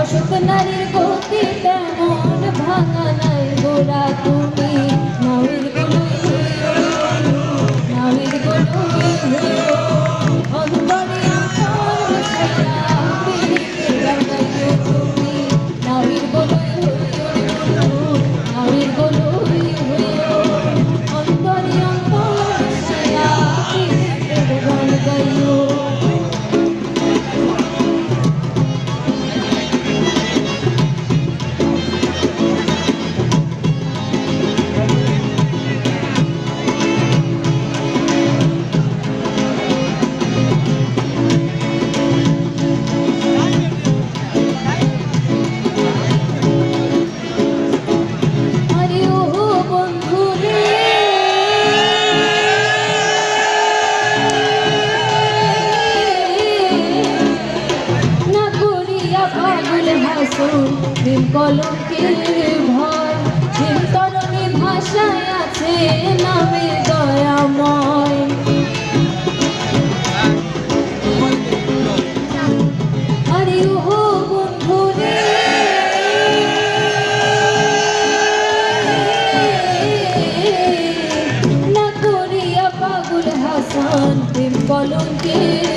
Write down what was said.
অশোক নারীর গতি তেমন ভাঙা নাই গোড়া তুমি। হাসুন প্রেম কলঙ্কের ভয় প্রেম তরণী ভাষায় আছে নামে দয়াময়। আরে ও বন্ধু রে। না করিয়া পাগল হাসান প্রেম কলঙ্কের